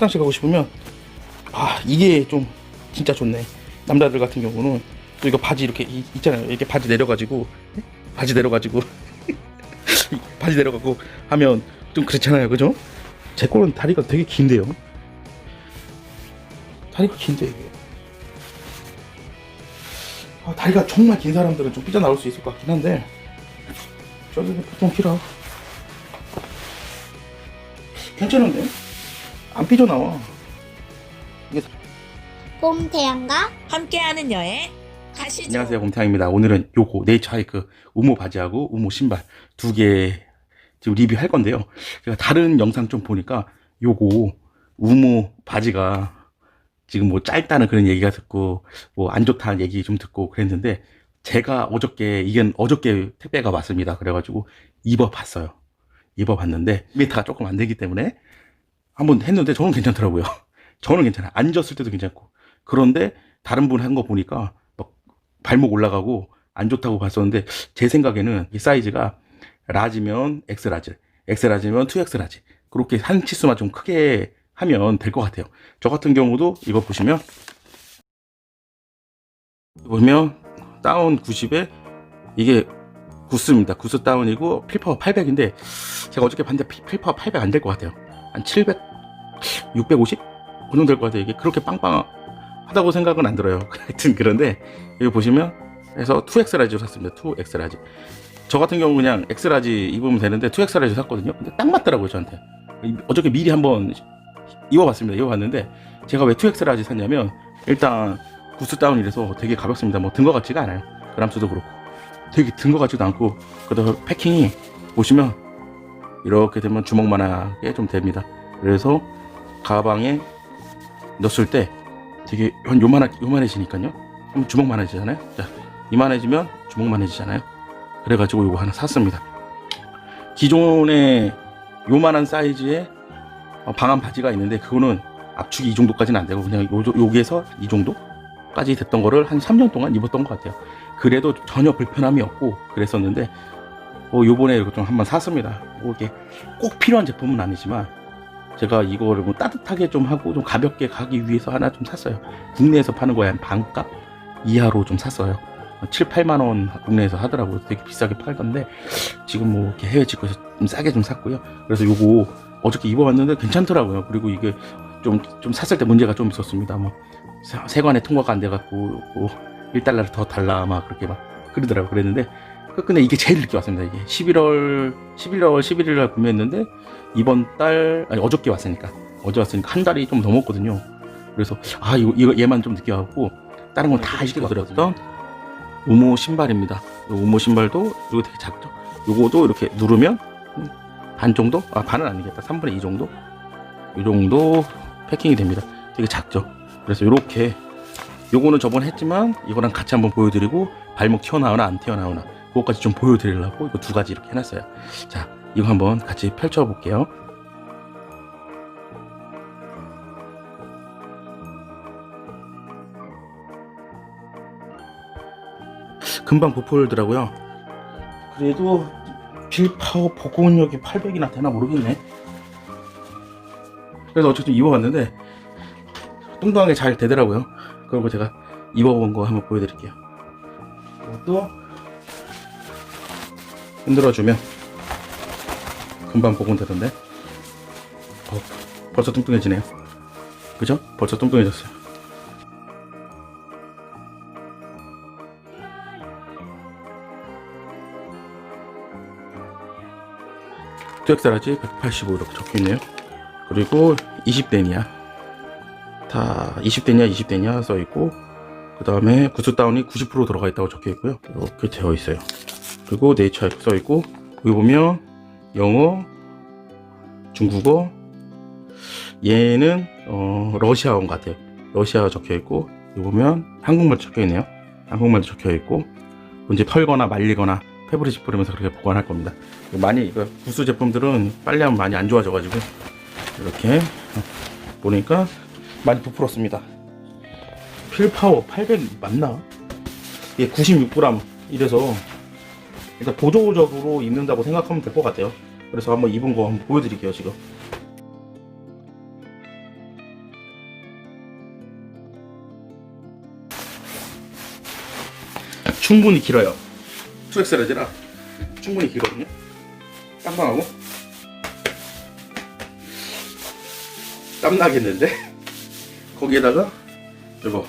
화장실 가고 싶으면 아 이게 좀 진짜 좋네 남자들 같은 경우는 또 이거 바지 이렇게 이- 있잖아요 이렇게 바지 내려가지고 네? 바지 내려가지고 바지 내려가고 하면 좀 그렇잖아요 그죠? 제 거는 다리가 되게 긴데요 다리가 긴데 이게 아, 다리가 정말 긴 사람들은 좀 삐져나올 수 있을 것 같긴 한데 저는 보통 길어 괜찮은데? 안 삐져나와. 봄 태양과 함께하는 여행 가시죠. 안녕하세요 곰탕입니다. 오늘은 요거 네이처 하이크 우모 바지하고 우모 신발 두 개 지금 리뷰할 건데요. 제가 다른 영상 좀 보니까 요거 우모 바지가 지금 뭐 짧다는 그런 얘기가 듣고 뭐 안 좋다는 얘기 좀 듣고 그랬는데 제가 어저께 이건 어저께 택배가 왔습니다. 그래가지고 입어봤어요. 입어봤는데 미터가 조금 안 되기 때문에 한번 했는데 저는 괜찮더라고요 저는 괜찮아요 앉았을 때도 괜찮고 그런데 다른 분 한 거 보니까 막 발목 올라가고 안 좋다고 봤었는데 제 생각에는 이 사이즈가 라지면 엑스라지, 엑스라지면 2엑스라지 그렇게 한 치수만 좀 크게 하면 될 것 같아요. 저 같은 경우도 이거 보시면 보면 다운 90에 이게 구스입니다. 구스 다운이고 필파워 800인데 제가 어저께 봤는데 필- 필파워 800 안 될 것 같아요. 한 700, 650? 그 정도 될 것 같아요. 이게 그렇게 빵빵하다고 생각은 안 들어요. 하여튼 그런데 여기 보시면 그래서 2엑스라지로 샀습니다. 2엑스라지. 저 같은 경우 그냥 엑스라지 입으면 되는데 2엑스라지 샀거든요. 근데 딱 맞더라고요, 저한테. 이- 어저께 미리 한번 입어봤습니다. 입어봤는데 제가 왜 2엑스라지 샀냐면 일단 구스 다운이라서 되게 가볍습니다. 뭐 든 것 같지가 않아요. 그람수도 그렇고 되게 든 것 같지도 않고 그다음 패킹이 보시면 이렇게 되면 주먹만하게 좀 됩니다. 그래서 가방에 넣었을 때 되게 한 요만하, 요만해지니까요. 주먹만해지잖아요. 자, 이만해지면 주먹만해지잖아요. 그래가지고 이거 하나 샀습니다. 기존에 요만한 사이즈의 어, 방한 바지가 있는데 그거는 압축이 이 정도까지는 안 되고 그냥 요, 여기에서 이 정도까지 됐던 거를 한 3년 동안 입었던 것 같아요. 그래도 전혀 불편함이 없고 그랬었는데 어, 요번에 이거 좀 한번 샀습니다. 뭐 이게 꼭 필요한 제품은 아니지만 제가 이거를 뭐 따뜻하게 좀 하고 좀 가볍게 가기 위해서 하나 좀 샀어요. 국내에서 파는 거에 한 반값 이하로 좀 샀어요. 7, 8만 원 국내에서 하더라고요. 되게 비싸게 팔던데 지금 뭐 이렇게 해외 직구에서 좀 싸게 좀 샀고요. 그래서 요거 어저께 입어봤는데 괜찮더라고요. 그리고 이게 좀, 좀 샀을 때 문제가 좀 있었습니다. 뭐 세- 세관에 통과가 안 돼갖고 뭐 1달러를 더 달라 막 그렇게 막 그러더라고요. 그랬는데 근데 이게 제일 늦게 왔습니다. 이게 11월 11월 11일 날 구매했는데 이번 달 아니 어저께 왔으니까 어제 왔으니까 한 달이 좀 넘었거든요. 그래서 아 이거 이거 얘만 좀 늦게 왔고 다른 건다 일찍 들었던 우모 신발입니다. 요 우모 신발도 이거 되게 작죠. 요거도 이렇게 누르면 음, 반 정도? 아 반은 아니겠다. 3분의 2 정도? 이 정도 패킹이 됩니다. 되게 작죠. 그래서 이렇게 요거는 저번에 했지만 이거랑 같이 한번 보여드리고 발목 튀어나오나 안 튀어나오나 그것까지 좀 보여드리려고 이거 두 가지 이렇게 해놨어요. 자 이거 한번 같이 펼쳐볼게요. 금방 부풀더라고요. 그래도 빌파워 보건력이 800이나 되나 모르겠네. 그래서 어쨌든 입어봤는데 뚱뚱하게 잘 되더라고요. 그리고 제가 입어본 거 한번 보여드릴게요. 이것도 흔들어주면 금방 복원되던데. 어, 벌써 뚱뚱해지네요. 그죠? 벌써 뚱뚱해졌어요. 투엑스라지 185 이렇게 적혀있네요. 그리고 20대냐 다 20대냐 20대냐 써있고 그 다음에 구스 다운이 90% 들어가 있다고 적혀있고요. 이렇게 되어 있어요. 그리고 네이처 이렇게 써있고 여기 보면 영어, 중국어 얘는 어, 러시아어인 것 같아요. 러시아어 적혀있고 여기 보면 한국말 적혀있네요. 한국말도 적혀있고 이제 털거나 말리거나 페브리지 뿌리면서 그렇게 보관할 겁니다. 많이 이거 구스 제품들은 빨래하면 많이 안 좋아져 가지고 이렇게 보니까 많이 부풀었습니다. 필파워 800 맞나? 이게 96g 이래서 일단 보조적으로 입는다고 생각하면 될 것 같아요. 그래서 한번 입은 거 한번 보여드릴게요 지금. 충분히 길어요. 2XL이라 충분히 길거든요. 깜방하고. 땀나겠는데? 거기에다가 이거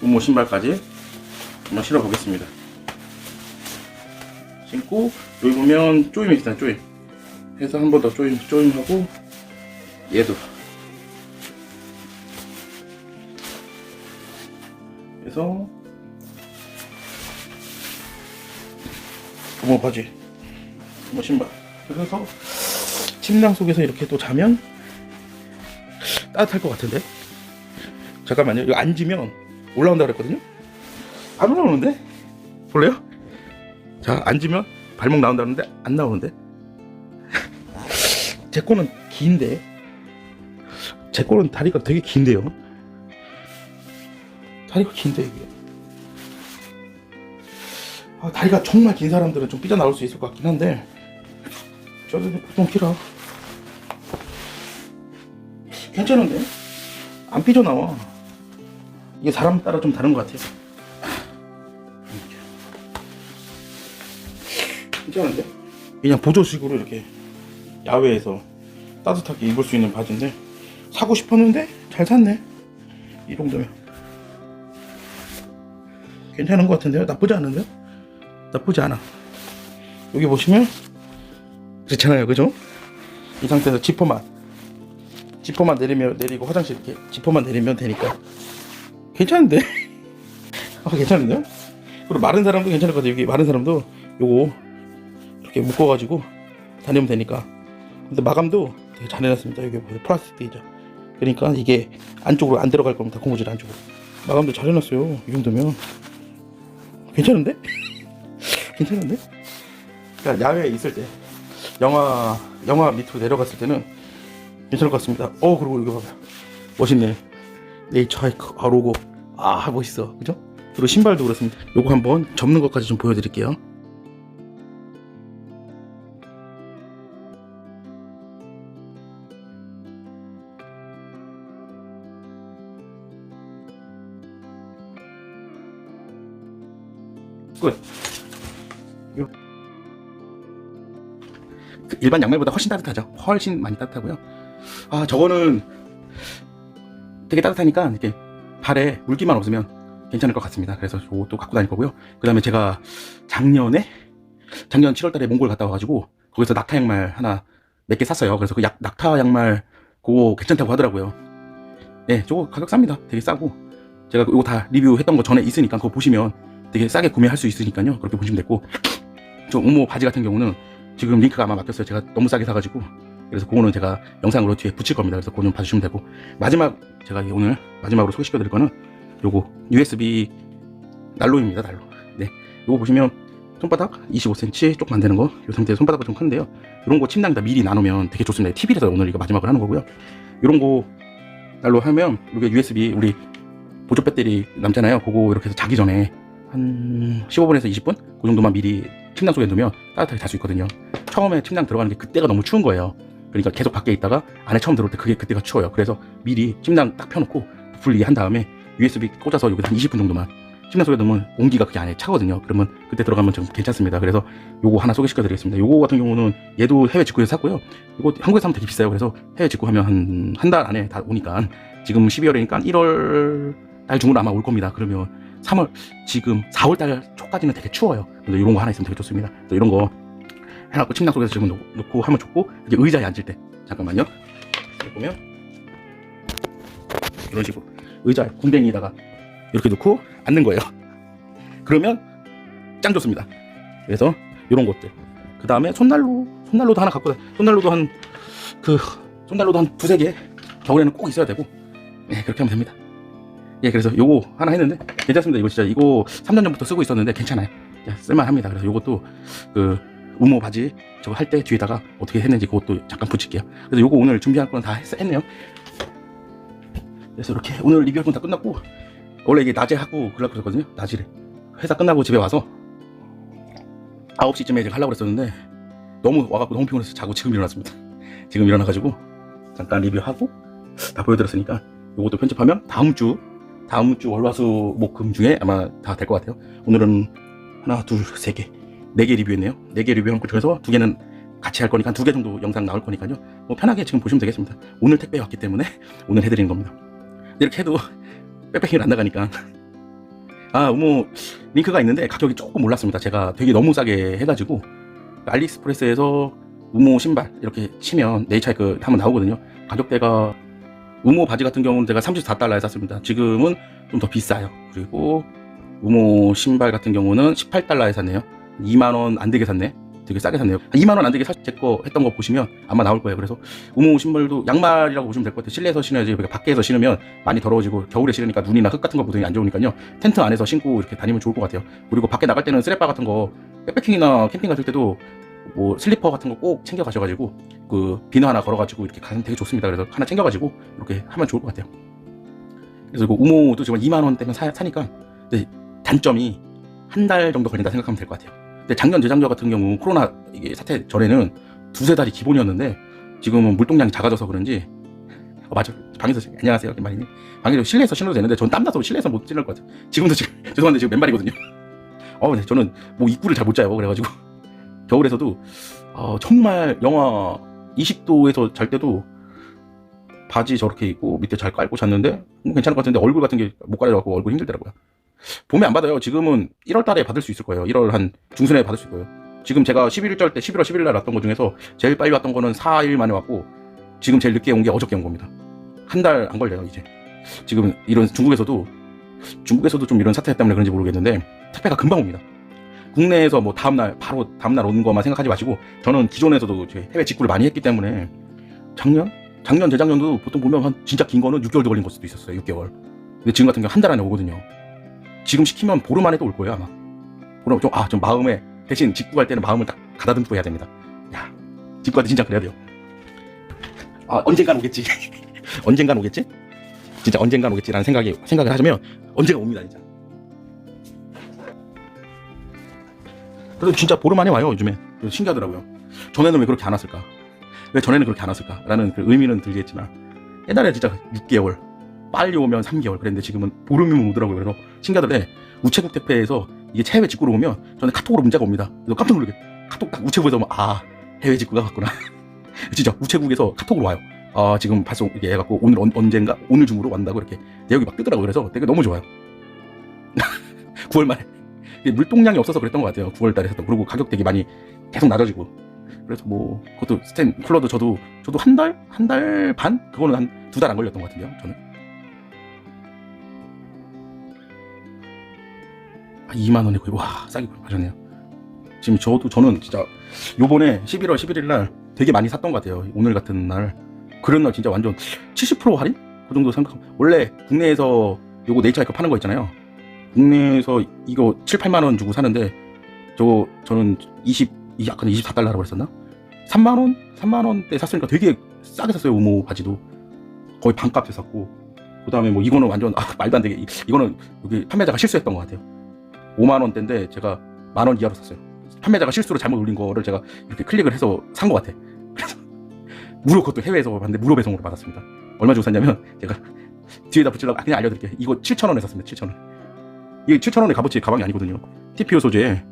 운모 신발까지 한번 실어보겠습니다. 신고 여기 보면 조임이 있어요. 조임. 해서 한 번 더 조임 조임하고 얘도 그래서 부모 바지, 부모 신발. 그래서 침낭 속에서 이렇게 또 자면 따뜻할 것 같은데. 잠깐만요. 이거 앉으면 올라온다 그랬거든요. 안 올라오는데? 볼래요? 자, 앉으면 발목 나온다는데 안 나오는데. 제 거는 긴데. 제 거는 다리가 되게 긴데요. 다리가 긴데 이게. 아, 다리가 정말 긴 사람들은 좀 삐져나올 수 있을 것 같긴 한데 저도 보통 길어 괜찮은데? 안 삐져나와 이게 사람 따라 좀 다른 것 같아요 괜찮은데? 그냥 보조식으로 이렇게 야외에서 따뜻하게 입을 수 있는 바지인데 사고 싶었는데 잘 샀네 이 정도면 괜찮은 것 같은데요? 나쁘지 않은데요? 나쁘지 않아. 여기 보시면 그렇잖아요, 그죠? 이 상태에서 지퍼만 지퍼만 내리면 내리고 화장실 이렇게 지퍼만 내리면 되니까 괜찮은데? 아 괜찮은데요? 그리고 마른 사람도 괜찮을 것 같아요. 여기 마른 사람도 요거 이렇게 묶어가지고 다니면 되니까. 근데 마감도 되게 잘 해놨습니다. 여기 보세요, 플라스틱이죠. 그러니까 이게 안쪽으로 안 들어갈 겁니다. 고무줄 안쪽으로. 마감도 잘 해놨어요. 이 정도면 괜찮은데? 괜찮은데? 그러니까 야외에 있을 때 영화 영화 밑으로 내려갔을 때는 괜찮을 것 같습니다. 어 그리고 이거 봐봐요. 멋있네. 네이처 하이크 아 로고 아 멋있어 그죠? 그리고 신발도 그렇습니다. 요거 한번 접는 것까지 좀 보여드릴게요. 끝. 일반 양말보다 훨씬 따뜻하죠. 훨씬 많이 따뜻하고요. 아 저거는 되게 따뜻하니까 이렇게 발에 물기만 없으면 괜찮을 것 같습니다. 그래서 저것도 갖고 다닐 거고요. 그 다음에 제가 작년에 작년 7월 달에 몽골 갔다 와가지고 거기서 낙타 양말 하나 몇 개 샀어요. 그래서 그 약, 낙타 양말 그거 괜찮다고 하더라고요. 네, 저거 가격 쌉니다. 되게 싸고 제가 이거 다 리뷰했던 거 전에 있으니까 그거 보시면 되게 싸게 구매할 수 있으니까요. 그렇게 보시면 됐고 저 우모 바지 같은 경우는 지금 링크가 아마 막혔어요. 제가 너무 싸게 사가지고 그래서 그거는 제가 영상으로 뒤에 붙일 겁니다. 그래서 그거 좀 봐주시면 되고 마지막 제가 오늘 마지막으로 소개시켜 드릴 거는 요거 USB 난로입니다. 난로. 네, 요거 보시면 손바닥 25cm 조금 안 되는 거, 이 상태에 손바닥은 좀 큰데요. 이런 거 침낭에다 미리 나누면 되게 좋습니다. TV에서 오늘 이거 마지막으로 하는 거고요. 이런 거 난로 하면 이게 USB 우리 보조 배터리 남잖아요. 그거 이렇게 해서 자기 전에 한 15분에서 20분 그 정도만 미리 침낭 속에 넣으면 따뜻하게 잘 수 있거든요. 처음에 침낭 들어가는 게 그때가 너무 추운 거예요. 그러니까 계속 밖에 있다가 안에 처음 들어올 때 그게 그때가 추워요. 그래서 미리 침낭 딱 펴놓고 분리한 다음에 USB 꽂아서 여기서 한 20분 정도만 침낭 속에 넣으면 온기가 그게 안에 차거든요. 그러면 그때 들어가면 좀 괜찮습니다. 그래서 요거 하나 소개시켜 드리겠습니다. 요거 같은 경우는 얘도 해외 직구에서 샀고요. 이거 한국에서 사면 되게 비싸요. 그래서 해외 직구하면 한 한 달 안에 다 오니까 지금 12월이니까 1월 달 중으로 아마 올 겁니다. 그러면 3월 지금 4월 달 초까지는 되게 추워요. 근데 이런 거 하나 있으면 되게 좋습니다. 그래서 이런 거 해갖고 침낭 속에서 지금 놓고, 하면 좋고 이제 의자에 앉을 때 잠깐만요. 여기 보면 이런 식으로 의자에 궁뎅이에다가 이렇게 놓고 앉는 거예요. 그러면 짱 좋습니다. 그래서 이런 것들. 그 다음에 손난로, 손난로도 하나 갖고 다. 손난로도 한 그 손난로도 한 두세 개 겨울에는 꼭 있어야 되고 네, 그렇게 하면 됩니다. 예, 그래서 요거 하나 했는데 괜찮습니다. 이거 진짜 이거 3년 전부터 쓰고 있었는데 괜찮아요. 야, 쓸만합니다. 그래서 요것도 그 우모 바지 저거 할 때 뒤에다가 어떻게 했는지 그것도 잠깐 붙일게요. 그래서 요거 오늘 준비한 건 다 했네요. 그래서 이렇게 오늘 리뷰할 건 다 끝났고 원래 이게 낮에 하고 그러려고 그랬거든요. 낮이래. 회사 끝나고 집에 와서 9시쯤에 제가 하려고 그랬었는데 너무 와갖고 너무 피곤해서 자고 지금 일어났습니다. 지금 일어나가지고 잠깐 리뷰하고 다 보여드렸으니까 요것도 편집하면 다음 주 다음 주 월화수 목금 중에 아마 다 될 것 같아요. 오늘은 하나, 둘, 세 개, 네 개 리뷰했네요. 네 개 리뷰한 거 중에서 두 개는 같이 할 거니까 두개 정도 영상 나올 거니까요. 뭐 편하게 지금 보시면 되겠습니다. 오늘 택배 왔기 때문에 오늘 해드리는 겁니다. 이렇게 해도 백패킹을 안 나가니까. 아, 우모 링크가 있는데 가격이 조금 올랐습니다. 제가 되게 너무 싸게 해가지고 알리익스프레스에서 우모 신발 이렇게 치면 네이처이크 하면 나오거든요. 가격대가 우모 바지 같은 경우는 제가 34달러에 샀습니다. 지금은 좀 더 비싸요. 그리고 우모 신발 같은 경우는 18달러에 샀네요. 2만 원 안 되게 샀네. 되게 싸게 샀네요. 2만 원 안 되게 제거 했던 거 보시면 아마 나올 거예요. 그래서 우모 신발도 양말이라고 보시면 될 것 같아요. 실내에서 신어야지 밖에서 신으면 많이 더러워지고 겨울에 신으니까 눈이나 흙 같은 거 묻으니 안 좋으니까요. 텐트 안에서 신고 이렇게 다니면 좋을 것 같아요. 그리고 밖에 나갈 때는 쓰레빠 같은 거 백패킹이나 캠핑 가실 때도 뭐 슬리퍼 같은 거 꼭 챙겨 가셔가지고 그 비너 하나 걸어가지고 이렇게 가면 되게 좋습니다. 그래서 하나 챙겨가지고 이렇게 하면 좋을 것 같아요. 그래서 이거 우모도 지금 2만 원대면 사, 사니까 단점이 한 달 정도 걸린다 생각하면 될 것 같아요. 근데 작년 재작년 같은 경우 코로나 사태 전에는 두세 달이 기본이었는데 지금은 물동량이 작아져서 그런지 어, 맞아 방에서 안녕하세요 김만희님 방에서 실내에서 신어도 되는데 전 땀나서 실내에서 못 신을 것 같아요. 지금도 지금 죄송한데 지금 맨발이거든요. 어, 네, 저는 뭐 입구를 잘 못 짜요. 그래가지고 겨울에서도 어, 정말 영하 20도에서 잘 때도 바지 저렇게 입고 밑에 잘 깔고 잤는데 음, 괜찮을 것 같은데 얼굴 같은 게 못 가려갖고 얼굴 힘들더라고요. 봄에 안 받아요. 지금은 1월 달에 받을 수 있을 거예요. 1월 한 중순에 받을 수 있을 거예요. 지금 제가 11일절 때 11월 11일 날 왔던 것 중에서 제일 빨리 왔던 거는 4일 만에 왔고 지금 제일 늦게 온 게 어저께 온 겁니다. 한 달 안 걸려요, 이제. 지금 이런 중국에서도 중국에서도 좀 이런 사태 때문에 그런지 모르겠는데 택배가 금방 옵니다. 국내에서 뭐 다음날 바로 다음날 오는 것만 생각하지 마시고 저는 기존에서도 해외 직구를 많이 했기 때문에 작년? 작년 재작년도 보통 보면 한 진짜 긴 거는 6개월도 걸린 걸 수도 있었어요 6개월. 근데 지금 같은 경우 한 달 안에 오거든요. 지금 시키면 보름 안에도 올 거예요 아마. 보름 좀아 좀 마음에 대신 직구 갈 때는 마음을 딱 가다듬고 해야 됩니다. 야 직구 할때 진짜 그래야 돼요. 아 언젠간 오겠지. 언젠간 오겠지? 진짜 언젠간 오겠지라는 생각이 생각을 하시면 언제가 옵니다 진짜 그래도 진짜 보름 만에 와요 요즘에. 신기하더라고요. 전에는 왜 그렇게 안 왔을까? 왜 전에는 그렇게 안 왔을까라는 그 의미는 들겠지만 옛날에 진짜 6개월 빨리 오면 3개월 그랬는데 지금은 보름이면 오더라고요. 그래서 신기하던데 우체국 택배에서 이게 해외 직구로 오면 저는 카톡으로 문자가 옵니다. 그래서 깜짝 놀라게 카톡 딱 우체국에서 오면 아 해외 직구가 왔구나. 진짜 우체국에서 카톡으로 와요. 아 지금 발송 이게 해갖고 오늘 언, 언젠가 오늘 중으로 완다고 이렇게 내역이 막 뜨더라고요. 그래서 되게 너무 좋아요. 9월 말에 물동량이 없어서 그랬던 것 같아요. 9월 달에 샀던. 그리고 가격 되게 많이 계속 낮아지고. 그래서 뭐, 그것도 스탠 쿨러도 저도, 저도 한 달? 한 달 반? 그거는 한 두 달 안 걸렸던 것 같은데요, 저는. 아, 2만 원에 거의, 와, 싸게 하셨네요. 지금 저도, 저는 진짜, 요번에 11월 11일 날 되게 많이 샀던 것 같아요. 오늘 같은 날. 그런 날 진짜 완전 70% 할인? 그 정도 생각, 원래 국내에서 요거 네이처 하이커 파는 거 있잖아요. 국내에서 이거 7, 8만 원 주고 사는데 저거 저는 20, 이 약간 24달러라고 그랬었나? 3만 원? 3만 원대 샀으니까 되게 싸게 샀어요. 우모 바지도 거의 반값에 샀고 그다음에 뭐 이거는 완전 아, 말도 안 되게 이- 이거는 여기 판매자가 실수했던 것 같아요. 5만 원대인데 제가 만 원 이하로 샀어요. 판매자가 실수로 잘못 올린 거를 제가 이렇게 클릭을 해서 산 것 같아. 그래서 무료 그것도 해외에서 봤는데 무료 배송으로 받았습니다. 얼마 주고 샀냐면 제가 뒤에다 붙이려고 그냥 알려드릴게요. 이거 7천 원에 샀습니다. 7천 원. 이게 7,000원의 값어치 가방이 아니거든요. TPO 소재에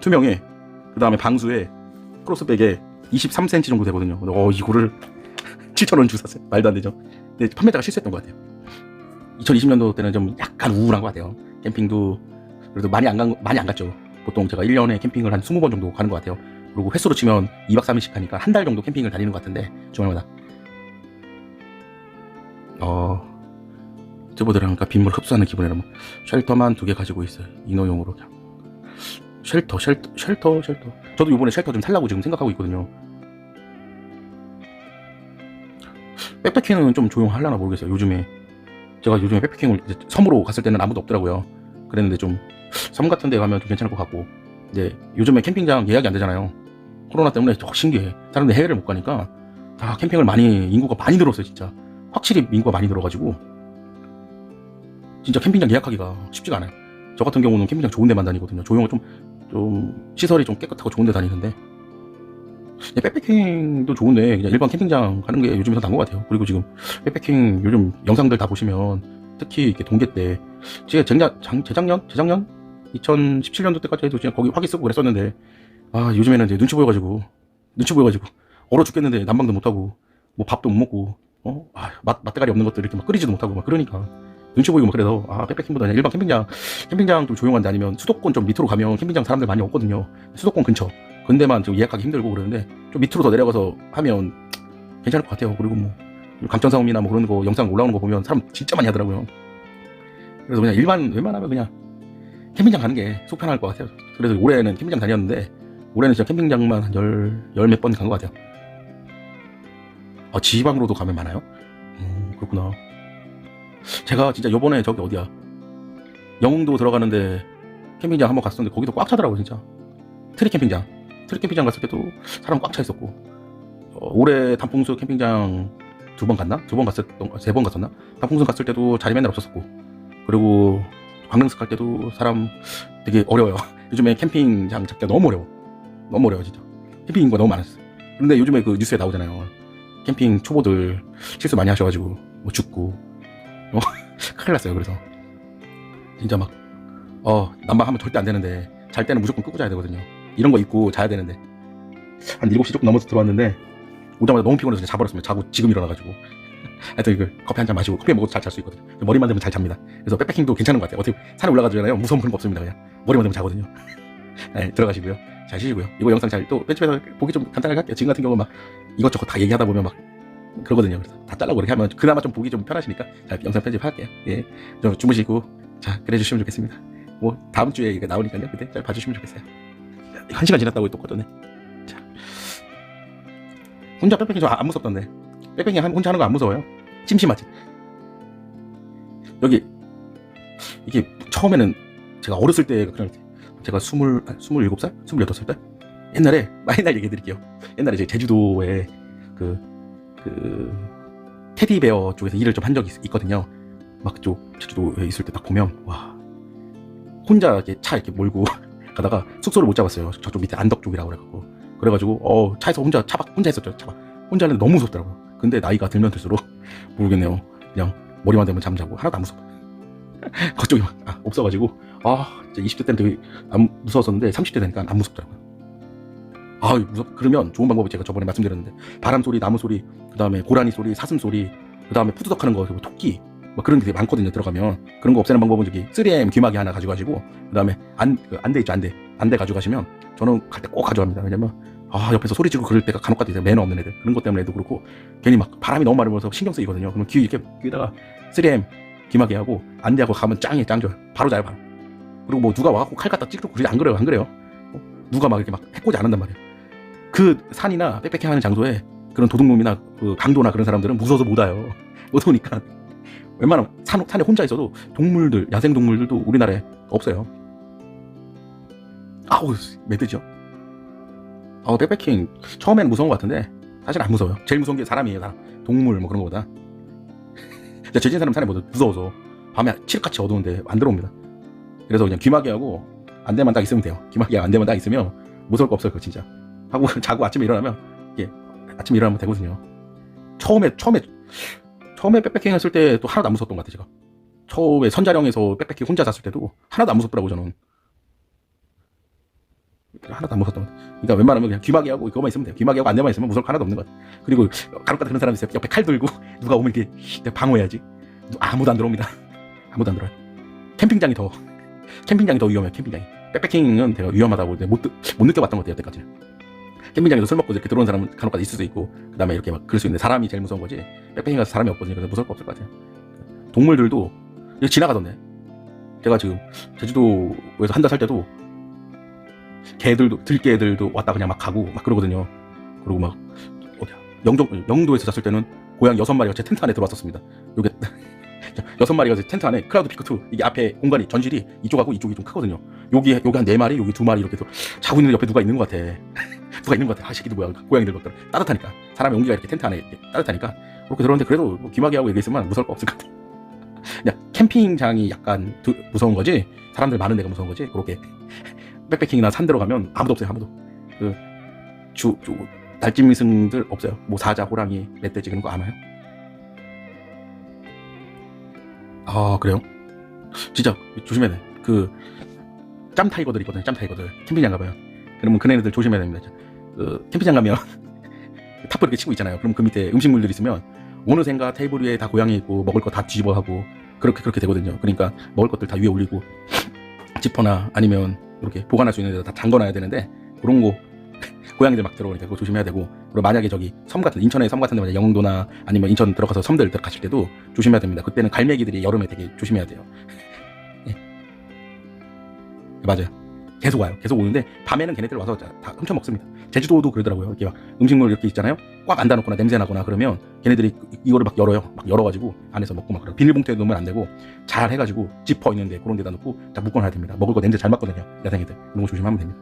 투명해. 그 다음에 방수에 크로스백에 23cm 정도 되거든요. 어 이거를 7,000원 주고 샀어요. 말도 안 되죠. 근데 판매자가 실수했던 것 같아요. 2020년도 때는 좀 약간 우울한 것 같아요. 캠핑도 그래도 많이 안 간, 많이 안 갔죠. 보통 제가 1년에 캠핑을 한 20번 정도 가는 것 같아요. 그리고 횟수로 치면 2박 3일씩 하니까 한 달 정도 캠핑을 다니는 것 같은데 주말마다. 어, 저보드랑까 빗물 흡수하는 기분이라 면 쉘터만 두 개 가지고 있어요. 인어용으로 그냥. 쉘터, 쉘터, 쉘터, 쉘터. 저도 이번에 쉘터 좀 살라고 지금 생각하고 있거든요. 백패킹은 좀 조용하려나 모르겠어요. 요즘에 제가 요즘에 백패킹을 섬으로 갔을 때는 아무도 없더라고요. 그랬는데 좀 섬 같은 데 가면 좀 괜찮을 것 같고. 이제 요즘에 캠핑장 예약이 안 되잖아요. 코로나 때문에 더 신기해. 사람들이 해외를 못 가니까 다 캠핑을 많이 인구가 많이 늘었어요, 진짜. 확실히 인구가 많이 늘어가지고 진짜 캠핑장 예약하기가 쉽지가 않아요. 저 같은 경우는 캠핑장 좋은 데만 다니거든요. 조용히 좀, 좀, 시설이 좀 깨끗하고 좋은 데 다니는데. 예, 백패킹도 좋은데, 그냥 일반 캠핑장 가는 게 요즘에 더 나은 것 같아요. 그리고 지금, 백패킹 요즘 영상들 다 보시면, 특히 이렇게 동계 때, 제가 재작, 장, 재작년? 재작년? 2017년도 때까지 해도 그냥 거기 화기 쓰고 그랬었는데 아 요즘에는 이제 눈치 보여가지고 눈치 보여가지고 얼어 죽겠는데 난방도 못하고 뭐 밥도 못 먹고 어? 아, 맛, 맛대가리 없는 것들 이렇게 막 끓이지도 못하고 막 그러니까 눈치 보이고 막 그래서 아 백패킹보다 그냥 일반 캠핑장 캠핑장 좀 조용한데 아니면 수도권 좀 밑으로 가면 캠핑장 사람들 많이 없거든요. 수도권 근처. 근데만 좀 예약하기 힘들고 그러는데 좀 밑으로 더 내려가서 하면 괜찮을 것 같아요. 그리고 뭐 감천사움이나 뭐 그런 거 영상 올라오는 거 보면 사람 진짜 많이 하더라고요. 그래서 그냥 일반 웬만하면 그냥 캠핑장 가는 게 속 편할 것 같아요. 그래서 올해는 캠핑장 다녔는데 올해는 진짜 캠핑장만 한 열, 열 몇 번 간 것 같아요. 아 지방으로도 가면 많아요? 음 그렇구나 제가 진짜 요번에 저기 어디야? 영흥도 들어가는데 캠핑장 한번 갔었는데 거기도 꽉 차더라고 진짜. 트리 캠핑장. 트리 캠핑장 갔을 때도 사람 꽉 차 있었고. 어, 올해 단풍수 캠핑장 두 번 갔나? 두 번 갔었던 세 번 갔었나? 단풍수 갔을 때도 자리 맨날 없었었고. 그리고 광릉스 갈 때도 사람 되게 어려워요. 요즘에 캠핑장 잡기가 너무 어려워. 너무 어려워 진짜. 캠핑 인구가 너무 많았어 근데 요즘에 그 뉴스에 나오잖아요. 캠핑 초보들 실수 많이 하셔가지고 뭐 죽고 어, 큰일 났어요 그래서. 진짜 막 어, 난방하면 절대 안 되는데 잘 때는 무조건 끄고 자야 되거든요. 이런 거 입고 자야 되는데. 한 7시 조금 넘어서 들어왔는데 오자마자 너무 피곤해서 그냥 자버렸습니다. 자고 지금 일어나가지고. 하여튼 이거 커피 한 잔 마시고 커피 먹어도 잘 잘 수 있거든요. 머리만 대면 잘 잡니다. 그래서 백패킹도 괜찮은 것 같아요. 어떻게 산에 올라가잖아요. 무서운 그런 거 없습니다 그냥. 머리만 대면 자거든요. 네, 들어가시고요. 잘 쉬시고요. 이거 영상 잘 또 편집해서 보기 좀 간단하게 할게요. 지금 같은 경우 막 이것저것 다 얘기하다 보면 막 그러거든요. 그래서 다 잘라고 그렇게 하면 그나마 좀 보기 좀 편하시니까 잘 영상 편집할게요. 예, 좀 주무시고 자 그래 주시면 좋겠습니다. 뭐 다음 주에 이게 나오니까요. 그때 잘 봐주시면 좋겠어요. 한 시간 지났다고 또 꺼졌네. 자. 혼자 백패킹 좀안 무섭던데. 백패킹 한- 혼자 하는 거 안 무서워요? 심심하지 여기 이게 처음에는 제가 어렸을 때 그냥 제가 스물 아, 스물일곱 살? 스물여덟 살 때? 옛날에 나 옛날 얘기 해 드릴게요. 옛날에 이제 제주도에 그 그 테디베어 쪽에서 일을 좀 한 적이 있- 있거든요. 막쪽 제주도에 있을 때 딱 보면 와 혼자 이렇게 차 이렇게 몰고 가다가 숙소를 못 잡았어요. 저쪽 밑에 안덕 쪽이라고 그래갖고 그래가지고 어 차에서 혼자 차박 혼자 했었죠. 차박 혼자 하는데 너무 무섭더라고. 근데 나이가 들면 들수록 모르겠네요. 그냥 머리만 대면 잠자고 하나도 안 무섭다. 그쪽이 막 아, 없어가지고 아 진짜 20대 때는 되게 안 무서웠었는데 30대 되니까 안 무섭더라고요. 아 무섭 그러면 좋은 방법이 제가 저번에 말씀드렸는데 바람 소리, 나무 소리, 그 다음에 고라니 소리, 사슴 소리, 그 다음에 푸드덕하는 거, 그리고 토끼, 막 그런 게 되게 많거든요. 들어가면 그런 거 없애는 방법은 저기 3M 귀마개 하나 가져가시고, 그 다음에 안그 안대 있죠, 안대, 안대 가져가시면 저는 갈 때 꼭 가져갑니다. 왜냐면 아 옆에서 소리 지르고 그럴 때가 간혹 가다. 매너 없는 애들 그런 것 때문에도 그렇고 괜히 막 바람이 너무 많이 불어서 신경 쓰이거든요. 그러면 귀 이렇게 귀에다가 3M 귀마개 하고 안대하고 가면 짱이 짱 좋아요. 바로 자요, 바로. 그리고 뭐 누가 와갖고 칼 갖다 찌르고 그러지 안 그래요, 안 그래요. 어? 누가 막 이렇게 막 해코지 안 한단 말이에요. 그 산이나 백패킹 하는 장소에 그런 도둑놈이나 그 강도나 그런 사람들은 무서워서 못 와요. 못 오니까 웬만하면 산, 산에 혼자 있어도 동물들, 야생 동물들도 우리나라에 없어요. 아우, 매드죠. 어, 백패킹 처음에는 무서운 것 같은데 사실 안 무서워요. 제일 무서운 게 사람이에요, 사람. 동물 뭐 그런 거보다. 진짜 제진 사람 산에 뭐 무서워서 밤에 칠흑같이 어두운데 안 들어옵니다. 그래서 그냥 귀마개 하고 안대만 딱 있으면 돼요. 귀마개 안대만 딱 있으면 무서울 거 없어요, 그거 진짜. 하고 자고 아침에 일어나면 이게 아침에 일어나면 되거든요. 처음에 처음에 처음에 백패킹 했을 때 또 하나도 안 무섭던 것 같아 제가. 처음에 선자령에서 백패킹 혼자 잤을 때도 하나도 안 무섭더라고 저는. 하나도 안 무섭던 것 같아. 그러니까 웬만하면 그냥 귀마개 하고 그거만 있으면 돼요. 귀마개 하고 안대만 있으면 무서울 거 하나도 없는 것 같아. 그리고 간혹 가다 그런 사람이 있어요. 옆에 칼 들고 누가 오면 이렇게 방어해야지. 아무도 안 들어옵니다. 아무도 안 들어요. 캠핑장이 더 캠핑장이 더 위험해요. 캠핑장이. 백패킹은 제가 위험하다고 못, 느- 못 느껴봤던 것 같아요. 여태까지는. 캠핑장에서 술 먹고 이렇게 들어온 사람은 간혹가다 있을 수 있고 그 다음에 이렇게 막 그럴 수 있는데 사람이 제일 무서운 거지. 백패킹 가서 사람이 없거든요. 그래서 무서울 거 없을 것 같아요. 동물들도 이렇게 지나가던데. 제가 지금 제주도에서 한 달 살 때도 개들도 들개들도 왔다 그냥 막 가고 막 그러거든요. 그리고 막 어디야? 영종 영도에서 잤을 때는 고양 여섯 마리가 제 텐트 안에 들어왔었습니다. 요게 여섯 마리가 제 텐트 안에 크라우드 피크2 이게 앞에 공간이 전실이 이쪽하고 이쪽이 좀 크거든요. 여기 여기 한 네 마리 여기 두 마리 이렇게 해서 자고 있는 옆에 누가 있는 것 같아 누가 있는 것 같아. 아, 새끼들 뭐야. 고양이들 것들. 따뜻하니까. 사람의 온기가 이렇게 텐트 안에 따뜻하니까. 그렇게 들어오는데 그래도 뭐 기마개 하고 얘기 있으면 무서울 거 없을 것 같아. 그냥 캠핑장이 약간 두- 무서운 거지. 사람들 많은 데가 무서운 거지. 그렇게 백패킹이나 산 들어가면 아무도 없어요. 아무도. 그, 주, 주, 날짐승들 없어요. 뭐 사자, 호랑이, 멧돼지 그런 거 안 와요? 아, 그래요? 진짜 조심해야 돼. 그, 짬 타이거들 있거든요. 짬 타이거들 캠핑장 가봐요. 그러면 그네들 조심해야 됩니다. 그 캠핑장 가면 타프 이렇게 치고 있잖아요. 그럼 그 밑에 음식물들 있으면 어느샌가 테이블 위에 다 고양이 있고 먹을 거 다 뒤집어 하고 그렇게 그렇게 되거든요. 그러니까 먹을 것들 다 위에 올리고 지퍼나 아니면 이렇게 보관할 수 있는 데다 다 잠궈놔야 되는데 그런 거 고양이들 막 들어오니까 그거 조심해야 되고 그리고 만약에 저기 섬 같은 인천의 섬 같은 데 만약 영도나 아니면 인천 들어가서 섬들 들어가실 때도 조심해야 됩니다. 그때는 갈매기들이 여름에 되게 조심해야 돼요. 예. 맞아요. 계속 와요. 계속 오는데 밤에는 걔네들 와서 다 훔쳐 먹습니다. 제주도도 그러더라고요. 이렇게 막 음식물 이렇게 있잖아요. 꽉안 닫아놓거나 냄새 나거나 그러면 걔네들이 이거를 막 열어요. 막 열어가지고 안에서 먹고 막 그래요. 비닐봉투에 넣으면 안 되고 잘 해가지고 지퍼 있는데 그런 데다 넣고 다 묶어놔야 됩니다. 먹을 거 냄새 잘 맡거든요. 야생이들. 그런 거 조심하면 됩니다.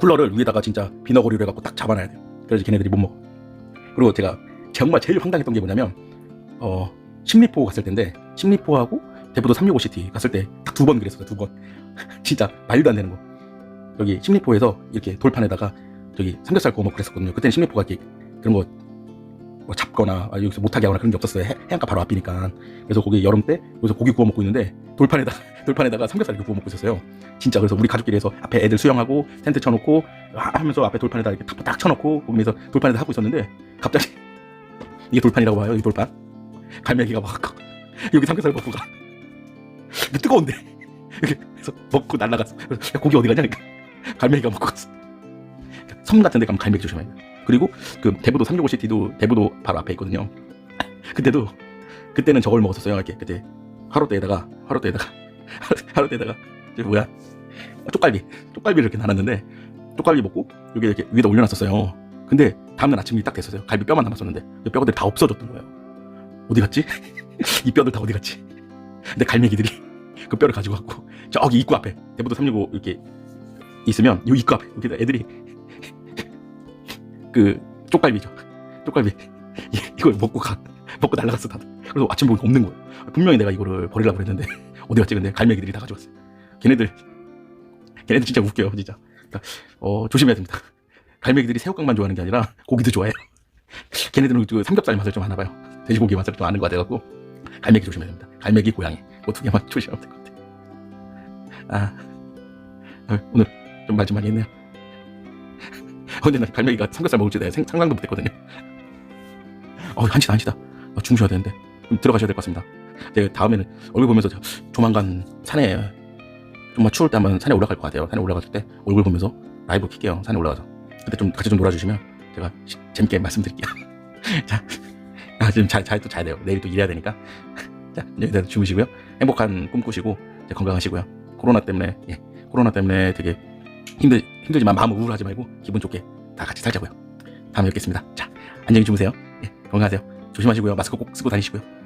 쿨러를 위에다가 진짜 비너거리로 해갖고 딱 잡아놔야 돼요. 그래야지 걔네들이 못 먹어. 그리고 제가 정말 제일 황당했던 게 뭐냐면 어 십리포 갔을 때인데 십리포하고 대부도 365 시티 갔을 때딱 두 번 그랬어요. 두 번. 진짜 말도 안 되는 거. 여기 십리포에서 이렇게 돌판에다가 저기 삼겹살 구워 먹고 그랬었거든요. 그때는 십리포가 이렇게 그런 거 뭐 잡거나 아, 여기서 못하게 하거나 그런 게 없었어요. 해, 해안가 바로 앞이니까. 그래서 거기 여름 때 여기서 고기 구워 먹고 있는데 돌판에다가 돌판에다가 삼겹살 이렇게 구워 먹고 있었어요. 진짜 그래서 우리 가족끼리 해서 앞에 애들 수영하고 텐트 쳐놓고 하- 하면서 앞에 돌판에다 이렇게 탁, 딱 쳐놓고 거기서 돌판에다 하고 있었는데 갑자기 이게 돌판이라고 봐요. 이 돌판. 갈매기가 막 여기 삼겹살 먹고 가. 이게 뜨거운데 이렇게 해서 먹고 날라갔어. 그래서 야, 고기 어디 가냐? 그러니까 갈매기가 먹고 갔어. 섬 같은 데 가면 갈매기 조심해야 돼. 그리고 그 대부도 365시티도 대부도 바로 앞에 있거든요. 그때도 그때는 저걸 먹었었어요. 이렇게 그때 화로대에다가 화로대에다가 화로대에다가 저 뭐야 쪽갈비 쪽갈비를 이렇게 나눴는데 쪽갈비 먹고 여기 이렇게 위에다 올려놨었어요. 근데 다음날 아침이 딱 됐었어요. 갈비 뼈만 남았었는데 이 뼈들이 다 없어졌던 거예요. 어디 갔지? 이 뼈들 다 어디 갔지? 근데 갈매기들이 그 뼈를 가지고 왔고 저기 입구 앞에 대부도 365 이렇게 있으면 이 입구 앞에 여기다 애들이 그 쪽갈비죠. 쪽갈비 이- 이걸 먹고 가 먹고 날라갔어 다들. 그래서 아침 보니까 없는 거예요. 분명히 내가 이거를 버리려고 그랬는데 어디 갔지? 근데 갈매기들이 다 가져갔어요. 걔네들 걔네들 진짜 웃겨요, 진짜. 그러니까, 어 조심해야 됩니다. 갈매기들이 새우깡만 좋아하는 게 아니라 고기도 좋아해요. 걔네들은 그 삼겹살 맛을 좀 아나 봐요. 돼지고기 맛을 좀 아는 거 같아갖고 갈매기 조심해야 됩니다. 갈매기, 고양이 그두 개만 조심하면 될 것 같아요. 아, 아, 오늘 좀 말 좀 많이 했네요. 근데 난 갈매기가 삼겹살 먹을지 내가 생- 상상도 못했거든요. 어, 한시다, 한시다. 어, 주무셔야 되는데. 좀 들어가셔야 될 것 같습니다. 제가 다음에는 얼굴 보면서 저- 조만간 산에 좀만 추울 때 한번 산에 올라갈 것 같아요. 산에 올라갔을 때 얼굴 보면서 라이브 킬게요. 산에 올라가서. 그때 좀 같이 좀 놀아주시면 제가 시- 재밌게 말씀드릴게요. 자, 아, 지금 잘, 잘또 자야 돼요. 내일 또 일해야 되니까. 자, 여기다 주무시고요. 행복한 꿈 꾸시고 이제 건강하시고요. 코로나 때문에, 예, 코로나 때문에 되게 힘들, 힘들지만 마음 우울하지 말고 기분 좋게 다 같이 살자고요. 다음에 뵙겠습니다. 자, 안녕히 주무세요. 예, 건강하세요. 조심하시고요. 마스크 꼭 쓰고 다니시고요.